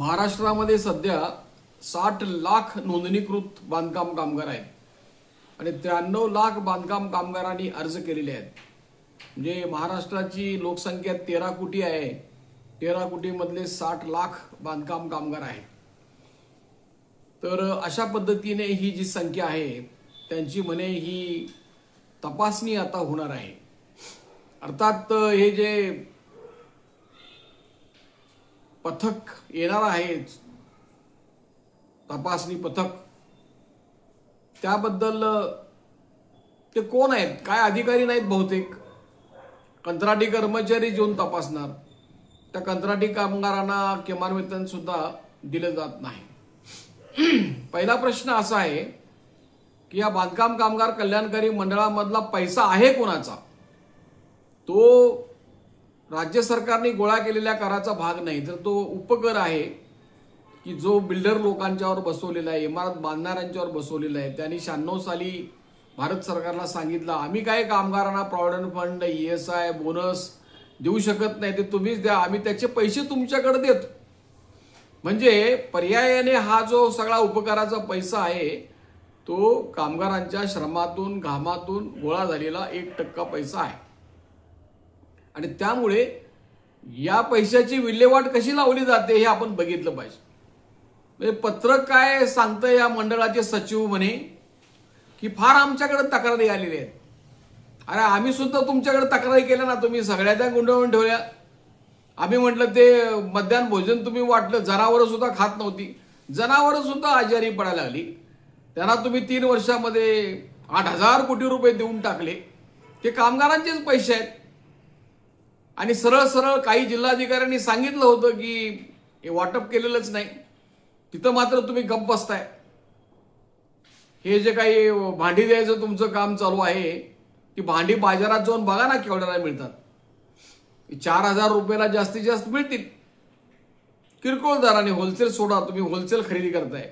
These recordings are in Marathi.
महाराष्ट्रामध्ये सध्या साठ लाख नोंदणीकृत बांधकाम कामगार आहेत. आणि त्र्याण्णव लाख बांधकाम कामगारांनी अर्ज केलेले आहेत. म्हणजे महाराष्ट्राची लोकसंख्या तेरा कोटी आहे. तेरा कोटीमधले साठ लाख बांधकाम कामगार आहेत. तर अशा पद्धतीने ही जी संख्या आहे त्यांची म्हणे ही तपासणी आता होणार आहे. अर्थात हे जे पथक येणार आहेच तपासणी पथक. त्याबद्दल ते कोण आहेत? काय अधिकारी नाहीत बहुतेक. कंत्राटी कर्मचारी येऊन तपासणार. त्या कंत्राटी कामगारांना किमान वेतन सुद्धा दिलं जात नाही. पहिला प्रश्न असा आहे की या बांधकाम कामगार कल्याणकारी मंडळामधला पैसा आहे कोणाचा? तो राज्य सरकारने गोळा केलेल्या कराचा भाग नाही तर तो उपकर आहे की जो बिल्डर लोकांच्यावर बसवलेला आहे इमारत बांधणाऱ्यांच्यावर बसवलेला आहे. त्यांनी शहाण्णव साली भारत सरकारला सांगितलं आम्ही काय कामगारांना provident fund E S I bonus देऊ शकत नाही ते तुम्हीच द्या आम्ही त्याचे पैसे तुमच्याकडे देतो. म्हणजे पर्यायाने हा जो सगळा उपकाराचा पैसा आहे तो कामगारांच्या श्रमातून घामातून गोळा झालेला एक टक्का पैसा आहे. आणि त्यामुळे या पैशाची विल्हेवाट कशी लावली जाते हे आपण बघितलं पाहिजे. म्हणजे पत्रक काय सांगतं या मंडळाचे सचिव म्हणे की फार आमच्याकडे तक्रारी आलेल्या आहेत. अरे आम्ही सुद्धा तुमच्याकडे तक्रारी केल्या ना तुम्ही सगळ्या त्या गुंडवून ठेवल्या. आम्ही म्हटलं ते मध्यान भोजन तुम्ही वाटलं जनावरं सुद्धा खात नव्हती. जनावरं सुद्धा आजारी पडायला लागली. त्यांना तुम्ही तीन वर्षामध्ये आठ हजार कोटी रुपये देऊन टाकले. ते कामगारांचेच पैसे आहेत. आणि सरळ सरळ काही जिल्हाधिकाऱ्यांनी सांगितलं होतं की हे वाटप केलेलंच नाही. तिथं मात्र तुम्ही गप्प बसताय. हे जे काही भांडी द्यायचं तुमचं काम चालू आहे ती भांडी बाजारात जाऊन बघा ना केवढ्याला मिळतात. चार हजार रुपयाला जास्तीत जास्त मिळतील. किरकोळ दराने होलसेल सोडा तुम्ही होलसेल खरेदी करताय.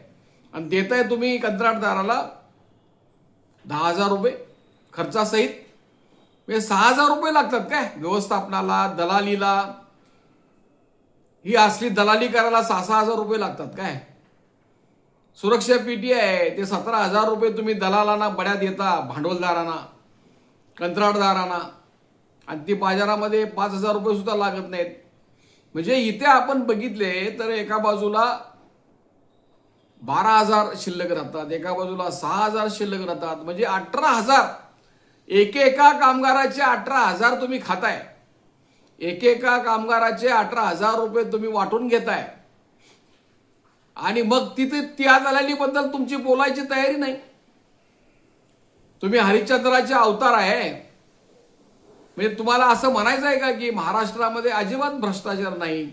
आणि देताय तुम्ही कंत्राटदाराला दहा हजार रुपये खर्चासहित. म्हणजे सहा हजार रुपये लागतात काय? व्यवस्थापनाला दलालीला. ही असली दलाली करायला सहा सहा हजार रुपये लागतात काय? सुरक्षा पीटी आहे ते सतरा हजार रुपये तुम्ही दलालांना बड्या देता भांडवलदारांना कंत्राटदारांना. आणि ती बाजारामध्ये पाच हजार रुपये सुद्धा लागत नाहीत. म्हणजे इथे आपण बघितले तर एका बाजूला बारा हजार शिल्लक राहतात एका बाजूला सहा हजार शिल्लक राहतात. म्हणजे अठरा हजार एकेका कामगाराचे अठरा हजार तुम्ही खाताय. एकेका कामगाराचे अठरा हजार रुपये तुम्ही वाटून घेताय. आणि मग तिथे त्या दलालीबद्दल तुमची बोलायची तयारी नाही. तुम्ही हरिश्चंद्राचे अवतार आहे. म्हणजे तुम्हाला असं म्हणायचं आहे का की महाराष्ट्रामध्ये अजिबात भ्रष्टाचार नाही.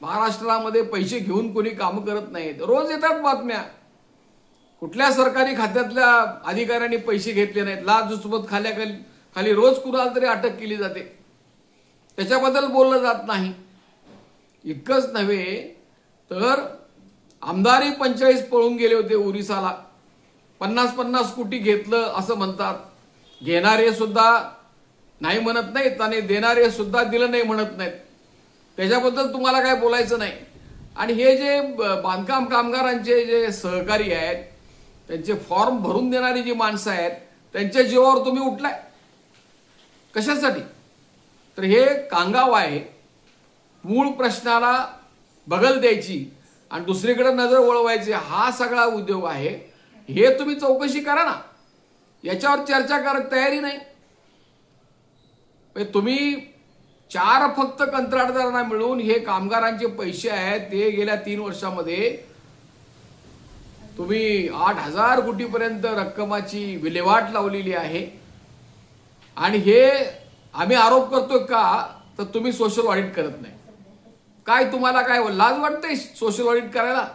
महाराष्ट्रामध्ये पैसे घेऊन कोणी कामं करत नाहीत. रोज येतात बातम्या. कुठल्या सरकारी खात्यातल्या अधिकाऱ्यांनी पैसे घेतले नाहीत? लाचलुचपत खाल्याखाली खाली रोज कुणाला तरी अटक केली जाते. त्याच्याबद्दल बोललं जात नाही. इतकंच नव्हे तर आमदारही पंचेचाळीस पळून गेले होते ओरिसाला. पन्नास पन्नास कोटी घेतलं असं म्हणतात. घेणारे सुद्धा नाही म्हणत नाहीत आणि देणारे सुद्धा दिलं नाही म्हणत नाहीत. त्याच्याबद्दल तुम्हाला काय बोलायचं नाही. आणि हे जे बांधकाम कामगारांचे जे सहकारी आहेत त्यांचे फॉर्म भरून देणारी जी माणसं आहेत त्यांच्या जीवावर तुम्ही उठलाय. कशासाठी? तर हे कांगाव आहे. मूळ प्रश्नाला बगल द्यायची आणि दुसरीकडे नजर वळवायची हा सगळा उद्योग आहे. हे तुम्ही चौकशी करा ना. याच्यावर चर्चा करत तयारी नाही. म्हणजे तुम्ही चार फक्त कंत्राटदारांना मिळून हे कामगारांचे पैसे आहेत ते गेल्या तीन वर्षामध्ये तुम्ही आठ हजार कोटीपर्यंत रक्कमाची विल्हेवाट लावलेली आहे. आणि हे आम्ही आरोप करतोय का तर तुम्ही सोशल ऑडिट करत नाही. काय तुम्हाला काय लाज वाटते सोशल ऑडिट करायला?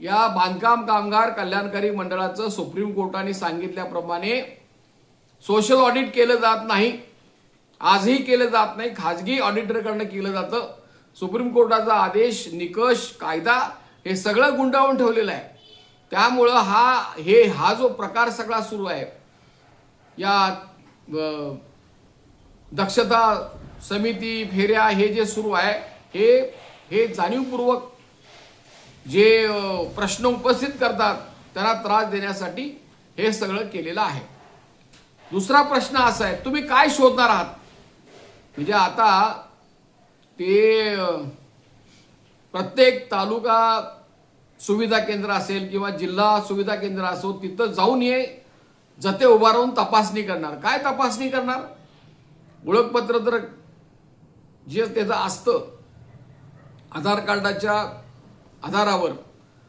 या बांधकाम कामगार कल्याणकारी मंडळाचं सुप्रीम कोर्टाने सांगितल्याप्रमाणे सोशल ऑडिट केलं जात नाही. आजही केलं जात नाही. खाजगी ऑडिटरकडनं केलं जातं. सुप्रीम कोर्टाचा आदेश निकष कायदा हे सगळं गुंडाळून ठेवलेलं आहे. त्यामुळं हा हे हा जो प्रकार सगळा सुरू आहे या दक्षता समिती फेऱ्या हे जे सुरू आहे हे हे जाणीवपूर्वक जे प्रश्न उपस्थित करतात त्यांना त्रास देण्यासाठी हे सगळं केलेलं आहे. दुसरा प्रश्न असा आहे तुम्ही काय शोधणार आहात? म्हणजे आता ते प्रत्येक तालुका सुविधा केंद्र असेल किंवा जिल्हा सुविधा केंद्र असो तिथं जाऊन ये जते उभारून तपासणी करणार. काय तपासणी करणार? ओळखपत्र तर जे त्याचं असतं आधार कार्डाच्या आधारावर.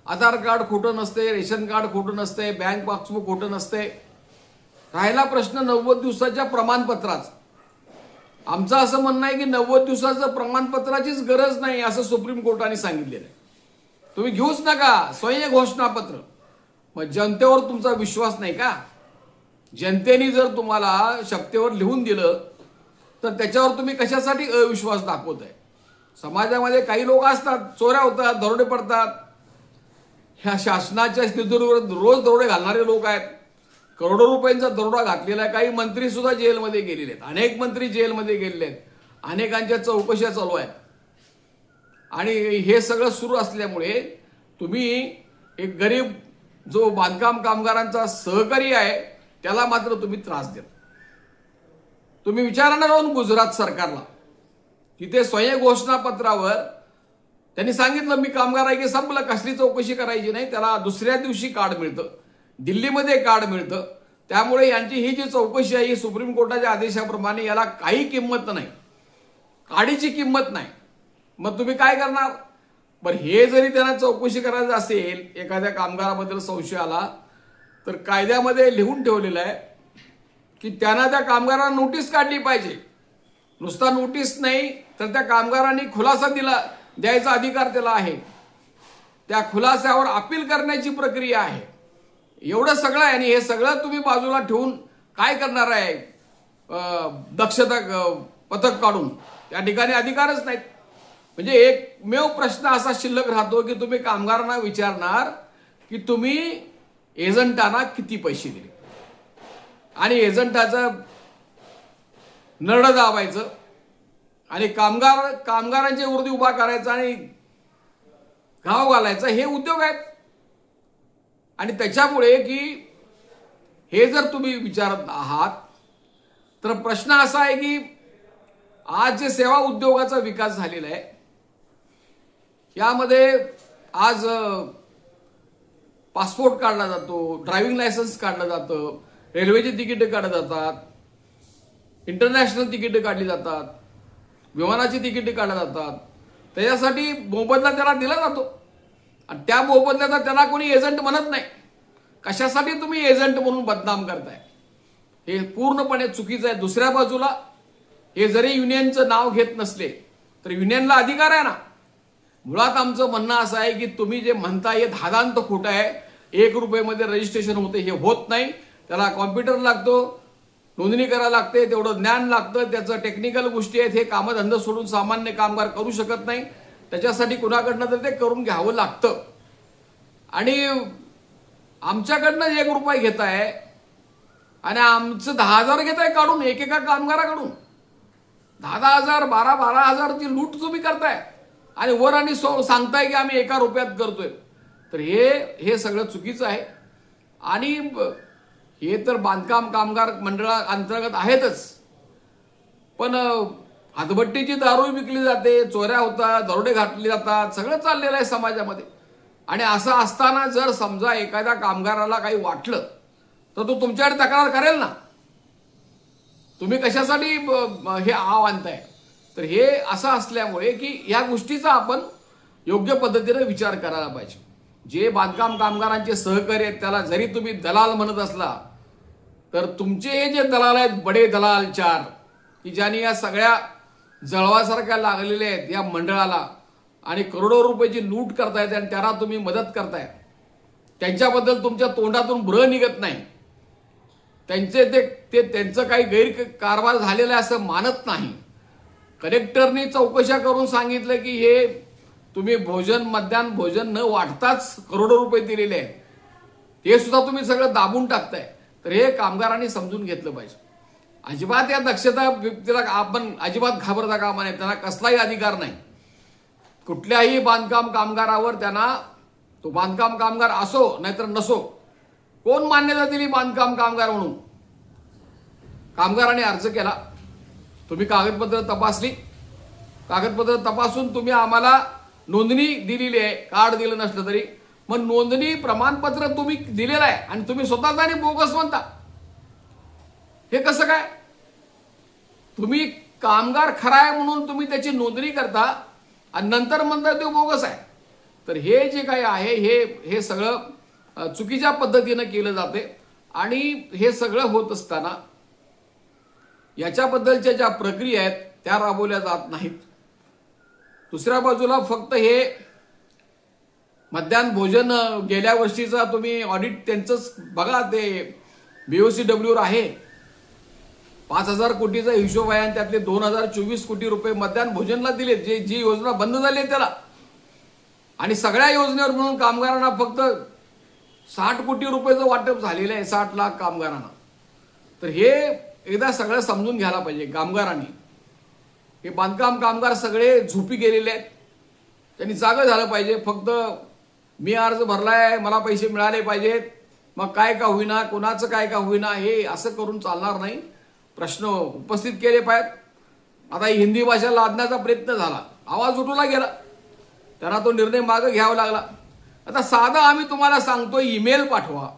आधार कार्ड खोटं नसते रेशन कार्ड खोटं नसते बँक पासबुक खोटं नसते राहिला प्रश्न नव्वद दिवसाच्या प्रमाणपत्राचा आमचं असं म्हणणं आहे की नव्वद दिवसाचं प्रमाणपत्राचीच गरज नाही असं सुप्रीम कोर्टाने सांगितलेलं आहे. तुम्ही घेऊच नका. स्वयं घोषणापत्र. मग जनतेवर तुमचा विश्वास नाही का? जनतेने जर तुम्हाला शक्तीवर लिहून दिलं तर त्याच्यावर तुम्ही कशासाठी अविश्वास दाखवत आहे समाजामध्ये काही लोक असतात चोऱ्या होतात दरोडे पडतात. ह्या शासनाच्या स्थितीवर रोज दरोडे घालणारे लोक आहेत. करोडो रुपयांचा दरोडा घातलेला आहे. काही मंत्री सुद्धा जेलमध्ये गेलेले आहेत. अनेक मंत्री जेलमध्ये गेलेले आहेत. अनेकांच्या चौकशा चालू आहेत. आणि हे सगळं सुरू असल्यामुळे तुम्ही एक गरीब जो बांधकाम कामगारांचा सहकारी आहे त्याला मात्र तुम्ही त्रास देता. तुम्ही विचारणार जाऊन गुजरात सरकारला. तिथे स्वयं घोषणापत्रावर त्यांनी सांगितलं मी कामगार आहे की संपलं कसली चौकशी करायची नाही त्याला दुसऱ्या दिवशी कार्ड मिळतं. दिल्लीमध्ये कार्ड मिळतं. त्यामुळे यांची ही जी चौकशी आहे ही सुप्रीम कोर्टाच्या आदेशाप्रमाणे याला काही किंमत नाही. काडीची किंमत नाही. मग तुम्ही काय करणार? बरं हे जरी त्यांना चौकशी करायचं असेल एखाद्या कामगाराबद्दल संशय आला तर कायद्यामध्ये लिहून ठेवलेलं आहे की त्यांना त्या कामगारांना नोटीस काढली पाहिजे. नुसता नोटीस नाही तर त्या कामगारांनी खुलासा दिला द्यायचा अधिकार त्याला आहे. त्या खुलासावर अपील करण्याची प्रक्रिया आहे. एवढं सगळं आहे आणि हे सगळं तुम्ही बाजूला ठेवून काय करणार आहे? दक्षता पथक काढून. त्या ठिकाणी अधिकारच नाहीत. म्हणजे एकमेव प्रश्न असा शिल्लक राहतो की तुम्ही कामगारांना विचारणार की तुम्ही एजंटांना किती पैसे दिले? आणि एजंटाचं नरड दाबायचं आणि कामगार कामगारांच्या विरोधी उभा करायचा आणि घाव घालायचा हे उद्योग आहेत. आणि त्याच्यामुळे की हे जर तुम्ही विचारत आहात तर प्रश्न असा आहे की आज जे सेवा उद्योगाचा विकास झालेला आहे यामध्ये आज पासपोर्ट काढला जातो ड्रायव्हिंग लायसन्स काढलं जातं रेल्वेची तिकीटं काढली जातात इंटरनॅशनल तिकीटं काढली जातात विमानाची तिकीटं काढली जातात. त्याच्यासाठी मोबदला त्याला दिला जातो. आणि त्या मोबदल्याचा त्याला कोणी एजंट म्हणत नाही. कशासाठी तुम्ही एजंट म्हणून बदनाम करताय? हे पूर्णपणे चुकीचं आहे. दुसऱ्या बाजूला हे जरी युनियनचं नाव घेत नसले तर युनियनला अधिकार आहे ना? मुळात आमचं म्हणणं असं आहे की तुम्ही जे म्हणता हे धादांत खोटं आहे. एक रुपयेमध्ये रजिस्ट्रेशन होते हे होत नाही. त्याला कॉम्प्युटर लागतो नोंदणी करायला लागते तेवढं ज्ञान लागतं त्याचं टेक्निकल गोष्टी आहेत हे कामधंदा सोडून सामान्य कामगार करू शकत नाही. त्याच्यासाठी कुणाकडनं तर ते करून घ्यावं लागतं. आणि आमच्याकडनं एक रुपये घेत आहे आणि आमचं दहा हजार घेत आहे काढून एकेका कामगाराकडून. दहा दहा हजार बारा बारा हजारची लूट तुम्ही करताय. आणि वर आणि सो सांगताय की आम्ही एका रुपयात करतोय. तर हे हे सगळं चुकीचं आहे. आणि हे तर बांधकाम कामगार मंडळा अंतर्गत आहेतच. पण हातभट्टीची दारू विकली जाते चोऱ्या होतात दरोडे घातले जातात सगळं चाललेलं आहे समाजामध्ये. आणि असं असताना जर समजा एखाद्या कामगाराला काही वाटलं तर तो तुमच्याकडे तक्रार करेल ना? तुम्ही कशासाठी हे आव आणताय? तर हे असं असल्यामुळे की या गोष्टीचा आपण योग्य पद्धतीनं विचार करायला पाहिजे. जे बांधकाम कामगारांचे सहकारी आहेत त्याला जरी तुम्ही दलाल म्हणत असला तर तुमचे हे जे दलाल आहेत बडे दलाल चार की ज्यांनी या सगळ्या जळवासारख्या लागलेल्या आहेत या मंडळाला आणि करोडो रुपयाची लूट करतायत आणि त्यांना तुम्ही मदत करताय त्यांच्याबद्दल तुमच्या तोंडातून ब्र निघत नाही. त्यांचे ते ते त्यांचं काही गैर कारभार झालेला आहे असं मानत नाही. कलेक्टरनी चौकशा करून सांगितलं की हे तुम्ही भोजन मध्यान भोजन न वाटताच करोडो रुपये दिलेले आहेत. ते सुद्धा तुम्ही सगळं दाबून टाकताय. तर हे कामगारांनी समजून घेतलं पाहिजे. अजिबात या दक्षता व्यक्तीला आपण अजिबात घाबरता कामा नाही त्यांना कसलाही अधिकार नाही. कुठल्याही बांधकाम कामगारावर त्यांना तो बांधकाम कामगार असो नाहीतर नसो. कोण मान्यता दिली बांधकाम कामगार म्हणून? कामगाराने अर्ज केला. तुम्ही कागदपत्र तपासली. कागदपत्र तपासून तुम्ही आम्हाला नोंदणी दिलेली आहे. कार्ड दिलं नसलं तरी. मग नोंदणी प्रमाणपत्र तुम्ही दिलेलं आहे आणि तुम्ही स्वतःच आणि बोगस म्हणता. हे कसं काय? तुम्ही कामगार खरा आहे म्हणून तुम्ही त्याची नोंदणी करता आणि नंतर म्हणता ते बोगस आहे. तर हे जे काही आहे हे हे सगळं चुकीच्या पद्धतीनं केलं जाते. आणि हे सगळं होत असताना याच्याबद्दलच्या ज्या प्रक्रिया आहेत त्या राबवल्या जात नाहीत. दुसऱ्या बाजूला फक्त हे मध्यान्ह भोजन गेल्या वर्षीचा तुम्ही ऑडिट त्यांचंच बघा ते बीओसी डब्ल्यूवर आहे. पाच हजार कोटीचा हिशोब आहे आणि त्यातले दोन हजार चोवीस कोटी रुपये मध्यान्ह भोजनला दिले जे जी योजना बंद झाली आहे त्याला. आणि सगळ्या योजनेवर म्हणून कामगारांना फक्त साठ कोटी रुपयाचं वाटप झालेलं आहे साठ लाख कामगारांना. तर हे एकदा सगळं समजून घ्यायला पाहिजे कामगारांनी. हे बांधकाम कामगार सगळे झोपी गेलेले आहेत. त्यांनी जागं झालं पाहिजे फक्त मी अर्ज भरलाय मला पैसे मिळाले पाहिजेत. मग काय का होईना कोणाचं काय का होईना हे असं करून चालणार नाही. प्रश्न उपस्थित केले पाहिजेत. आता हिंदी भाषा लादण्याचा प्रयत्न झाला. आवाज उठवला गेला. त्यांना तो निर्णय मागं घ्यावा लागला. आता साधं आम्ही तुम्हाला सांगतो ईमेल पाठवा.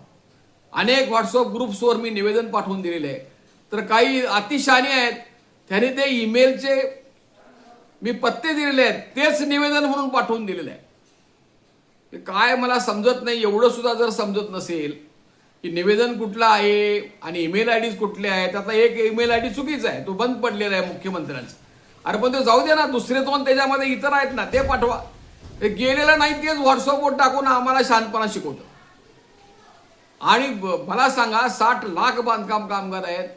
अनेक व्हॉट्सअप ग्रुप्सवर मी निवेदन पाठवून दिलेले आहे. तर काही अतिशानी आहेत. त्यांनी ते ईमेलचे मी पत्ते दिलेले आहेत. तेच निवेदन म्हणून पाठवून दिलेले आहे काय मला समजत नाही. एवढं सुद्धा जर समजत नसेल की निवेदन कुठलं आहे आणि ईमेल आय डीज कुठले आहेत. आता एक ईमेल आय डी चुकीचा आहे. तो बंद पडलेला आहे मुख्यमंत्र्यांचा. अरे पण ते जाऊ दे ना. दुसरे दोन त्याच्यामध्ये इतर आहेत ना. ते पाठवा. ते गेलेलं नाही तेच व्हॉट्सअपवर टाकून आम्हाला शांतपणा शिकवतं. आणि ब- मला सांगा साठ लाख बांधकाम कामगार आहेत.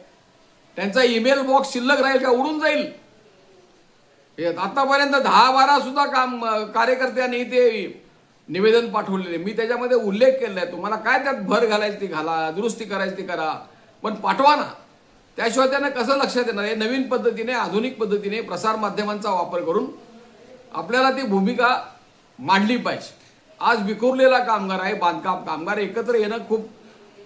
त्यांचा ईमेल बॉक्स शिल्लक राहील का उडून जाईल? आतापर्यंत दहा बारा सुद्धा काम कार्यकर्त्यांनी ते निवेदन पाठवलेले. मी त्याच्यामध्ये उल्लेख केलेला आहे. तुम्हाला काय त्यात भर घालायची ती घाला दुरुस्ती करायची ती करा. पण पाठवा ना. त्याशिवाय त्यांना कसं लक्षात येणार? आहे नवीन पद्धतीने आधुनिक पद्धतीने प्रसार माध्यमांचा वापर करून आपल्याला ती भूमिका मांडली पाहिजे. आज विखुरलेला कामगार आहे बांधकाम कामगार. एकत्र येणं खूप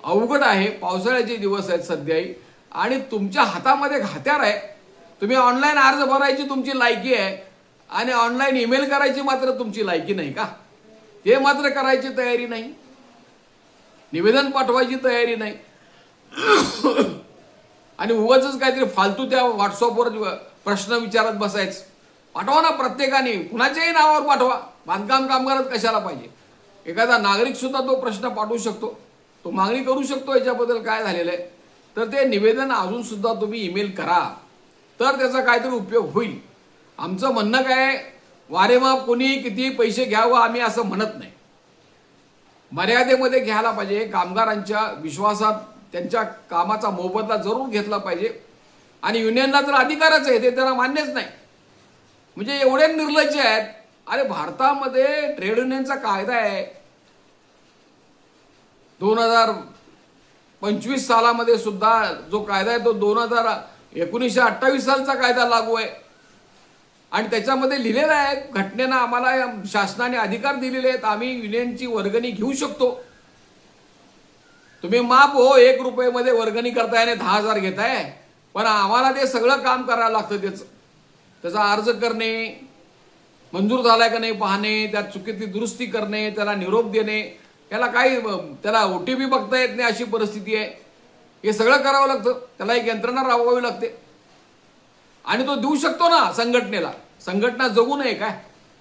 अवघड आहे. पावसाळ्याचे दिवस आहेत सध्याही. आणि तुमच्या हातामध्ये घात्यार आहे. तुम्ही ऑनलाईन अर्ज भरायची तुमची लायकी आहे. आणि ऑनलाईन ईमेल करायची मात्र तुमची लायकी नाही का? ते मात्र करायची तयारी नाही. निवेदन पाठवायची तयारी नाही. आणि उगाच काहीतरी फालतू त्या व्हॉट्सअपवर प्रश्न विचारत बसायचं. पाठवा ना प्रत्येकाने. कुणाच्याही नावावर पाठवा. बांधकाम कामगारच कशाला पाहिजे? एखादा नागरिक सुद्धा तो प्रश्न पाठवू शकतो. तो मागणी करू शकतो याच्याबद्दल काय झालेलं आहे? तर ते निवेदन अजून सुद्धा तुम्ही ईमेल करा. तर त्याचा काहीतरी उपयोग होईल. आमचं म्हणणं काय वारेमाप कोणी किती पैसे घ्यावं आम्ही असं म्हणत नाही. मर्यादेमध्ये घ्यायला पाहिजे. कामगारांच्या विश्वासात त्यांच्या कामाचा मोबदला जरूर घेतला पाहिजे. आणि युनियनला तर अधिकारच आहे ते त्यांना मान्यच नाही. म्हणजे एवढे निर्लज्ज आहेत. अरे भारतामध्ये ट्रेड युनियनचा कायदा आहे. दोन हजार पंचवीस सालामध्ये सुद्धा जो कायदा आहे तो दोन हजार एकोणीसशे अठ्ठावीस सालचा कायदा लागू आहे. आणि त्याच्यामध्ये लिहिलेलं आहे घटनेनं आम्हाला या शासनाने अधिकार दिलेले आहेत आम्ही युनियनची वर्गणी घेऊ शकतो. तुम्ही माप हो एक रुपयेमध्ये वर्गणी करताय आणि दहा हजार घेताय पण आम्हाला ते सगळं काम करायला लागतं त्याचं. त्याचा अर्ज करणे मंजूर झालाय का नाही पाहणे त्यात चुकीतली दुरुस्ती करणे त्याला निरोप देणे त्याला काही त्याला ओ टी पी बघता येत नाही अशी परिस्थिती आहे. हे सगळं करावं लागतं. त्याला एक यंत्रणा राबवावी लागते. आणि तो देऊ शकतो ना संघटनेला. संघटना जगू नये काय?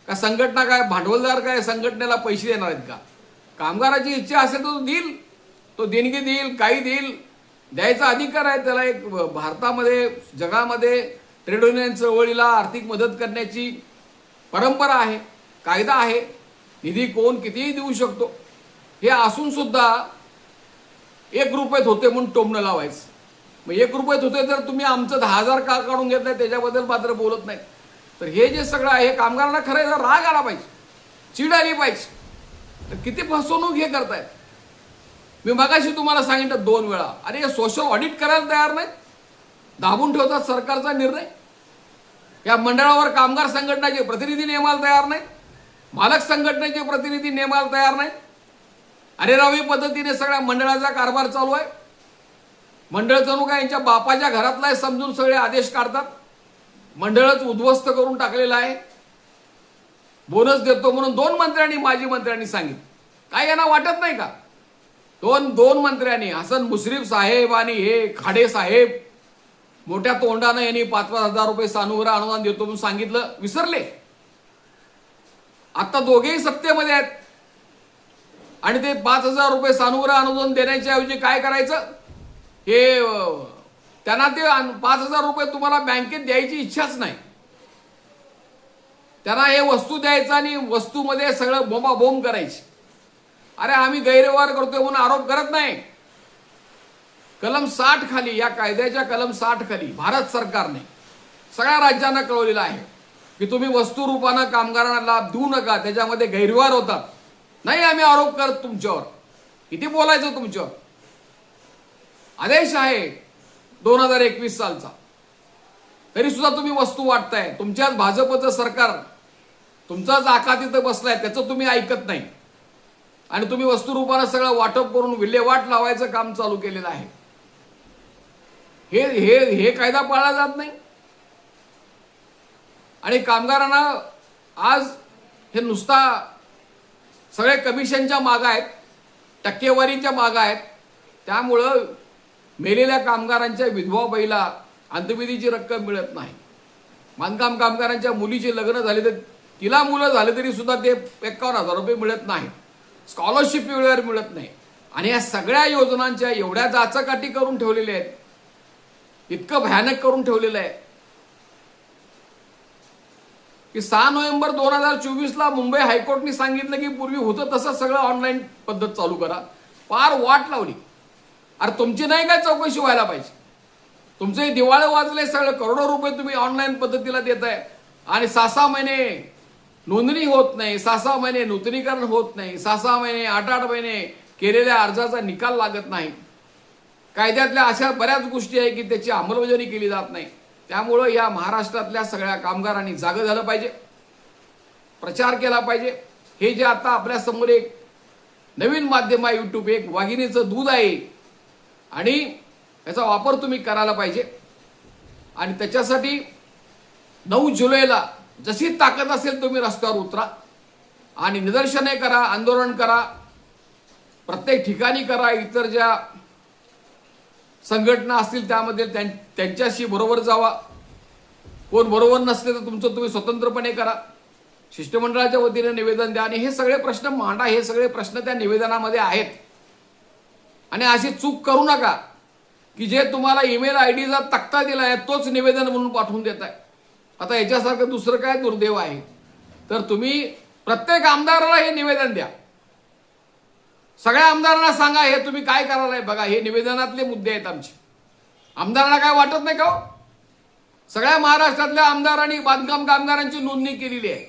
का संघटना काय भांडवलदार काय संघटनेला पैसे देणार आहेत का? कामगाराची इच्छा असेल तर तो देईल. तो देणगी देईल काही देईल. द्यायचा अधिकार आहे त्याला एक भारतामध्ये जगामध्ये ट्रेड युनियन चळवळीला आर्थिक मदत करण्याची परंपरा आहे कायदा आहे. निधी कोण कितीही देऊ शकतो. हे असून सुद्धा एक रुपयेत होते म्हणून टोमणं लावायचं. मग एक रुपयेत होते तर तुम्ही आमचं दहा हजार का काढून घेत नाही त्याच्याबद्दल मात्र बोलत नाही. तर हे जे सगळं आहे कामगारांना खरं राग आला पाहिजे. चीड आली पाहिजे. तर किती फसवणूक हे करतायत. मी मगाशी तुम्हाला सांगितलं दोन वेळा अरे सोशल ऑडिट करायला तयार नाहीत. दाबून ठेवतात सरकारचा निर्णय. या मंडळावर कामगार संघटनाचे प्रतिनिधी नेमायला तयार नाहीत. मालक संघटनेचे प्रतिनिधी नेमायला तयार नाही अरे रावी पद्धतीने सगळ्या मंडळाचा कारभार चालू आहे. मंडळ जणू काय यांच्या बापाच्या घरातला समजून सगळे आदेश काढतात. मंडळच उद्ध्वस्त करून टाकलेलं आहे. बोनस देतो म्हणून दोन मंत्र्यांनी माजी मंत्र्यांनी सांगितलं. काय यांना वाटत नाही का? दोन दोन मंत्र्यांनी हसन मुश्रीफ साहेब आणि हे खाडे साहेब मोठ्या तोंडानं यांनी पाच पाच हजार रुपये सानुग्र अनुदान देतो म्हणून सांगितलं. विसरले. आता दोघेही सत्तेमध्ये आहेत. आणि ते पाच हजार रुपये सानुग्रह अनुदान देण्याच्या ऐवजी काय करायचं? हे त्यांना ते पाच हजार रुपये तुम्हाला बँकेत द्यायची इच्छाच नाही. त्यांना हे वस्तू द्यायचं आणि वस्तूमध्ये सगळं बोंबाबोंब करायची. अरे आम्ही गैरव्यवहार करतोय म्हणून आरोप करत नाही. कलम साठ खाली या कायद्याच्या कलम साठ खाली भारत सरकारने सगळ्या राज्यांना कळवलेलं आहे की तुम्ही वस्तू रूपानं कामगारांना लाभ देऊ नका त्याच्यामध्ये गैरव्यवहार होतात. नाही आम्ही आरोप करत तुमच्यावर. किती बोलायचं तुमच्यावर? आदेश आहे दोन हजार एकवीस सालचा. तरी सुद्धा तुम्ही वस्तू वाटताय. तुमच्याच भाजपचं सरकार तुमचाच आका तिथं बसलाय त्याचं तुम्ही ऐकत नाही. आणि तुम्ही वस्तुरूपानं सगळं वाटप करून विल्हेवाट लावायचं काम चालू केलेलं आहे. हे हे हे कायदा पाळला जात नाही. आणि कामगारांना आज हे नुसता सगळे कमिशनच्या मागं आहेत टक्केवारीच्या मागं आहेत. त्यामुळं मेलेल्या कामगारांच्या विधवा बैला अंतविधीची रक्कम मिळत नाही. बांधकाम कामगारांच्या मुलीचे लग्न झाले तर तिला मुलं झाले तरी सुद्धा ते एकावन्न हजार रुपये मिळत नाही स्कॉलरशिप वेळेवर मिळत नाही. आणि या सगळ्या योजनांच्या एवढ्या जाचकाठी करून ठेवलेल्या आहेत. इतकं भयानक करून ठेवलेलं आहे. की सहा नोव्हेंबर दोन हजार चोवीसला मुंबई हायकोर्टने सांगितलं की पूर्वी होतं तसं सगळं ऑनलाईन पद्धत चालू करा. फार वाट लावली. अरे तुमची नाही काय चौकशी व्हायला पाहिजे? तुमचे दिवाळे वाजले सगळं. करोडो रुपये तुम्ही ऑनलाईन पद्धतीला देताय. आणि सहा सहा महिने नोंदणी होत नाही. सहा सहा महिने नूतनीकरण होत नाही. सहा सहा महिने आठ आठ महिने केलेल्या अर्जाचा निकाल लागत नाही. कायद्यातल्या अशा बऱ्याच गोष्टी आहे की त्याची अंमलबजावणी केली जात नाही. त्यामुळं या महाराष्ट्रातल्या सगळ्या कामगारांनी जागं झालं पाहिजे. प्रचार केला पाहिजे. हे जे आता आपल्यासमोर एक नवीन माध्यम आहे यूट्यूब एक वाघिणीचं दूध आहे. आणि याचा वापर तुम्ही करायला पाहिजे. आणि त्याच्यासाठी नऊ जुलैला जशी ताकद असेल तुम्ही रस्त्यावर उतरा. आणि निदर्शने करा आंदोलन करा. प्रत्येक ठिकाणी करा इतर ज्या संघटना असतील त्यामध्ये त्यां- त्यांच्याशी बरोबर जावा. कोण बरोबर नसले तर तुमचं तुम्ही स्वतंत्रपणे करा. शिष्टमंडळाच्या वतीने निवेदन द्या. आणि हे सगळे प्रश्न मांडा. हे सगळे प्रश्न त्या निवेदनामध्ये आहेत. आणि अशी चूक करू नका की जे तुम्हाला ईमेल आय डीचा तक्ता दिला आहे तोच निवेदन म्हणून पाठवून देत आहे आता याच्यासारखं दुसरं काय दुर्दैव आहे? तर तुम्ही प्रत्येक आमदाराला हे निवेदन द्या. सगळ्या आमदारांना सांगा हे तुम्ही काय करायला बघा हे निवेदनातले मुद्दे आहेत आमचे. आमदारांना काय वाटत नाही का हो? सगळ्या महाराष्ट्रातल्या आमदारांनी बांधकाम कामगारांची नोंदणी केलेली आहे.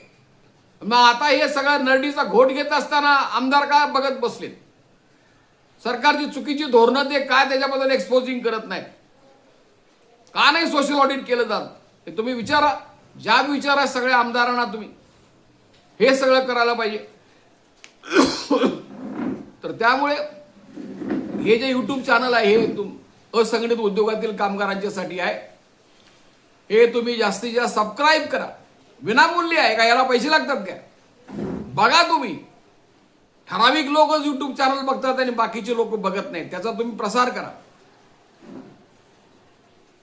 मग आता हे सगळं नरडीचा घोट घेत असताना आमदार काय बघत बसले सरकारची चुकीची धोरणं ते काय त्याच्याबद्दल एक्सपोजिंग करत नाहीत? का नाही सोशल ऑडिट केलं जात? हे तुम्ही विचारा. ज्या विचारा सगळ्या आमदारांना तुम्ही. हे सगळं करायला पाहिजे. तर त्यामुळे हे जे यूट्यूब चॅनल आहे हे तुम असंघटित उद्योगातील कामगारांच्यासाठी आहे. हे तुम्ही जास्तीत जास्त सबस्क्राईब करा. विनामूल्य आहे का? याला पैसे लागतात का? बघा तुम्ही. ठराविक लोकच युट्यूब चॅनल बघतात आणि बाकीचे लोक बघत नाहीत. त्याचा तुम्ही प्रसार करा.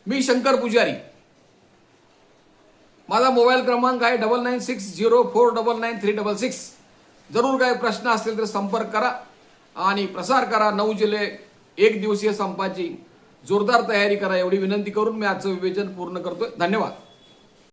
मी शंकर पुजारी. माझा मोबाईल क्रमांक आहे double nine six zero four double nine three double six जरूर काही प्रश्न असतील तर संपर्क करा. आणि प्रसार करा. नऊ जुलै एक दिवसीय संपाची जोरदार तयारी करा. एवढी विनंती करून मी आजचं विवेचन पूर्ण करतोय. धन्यवाद.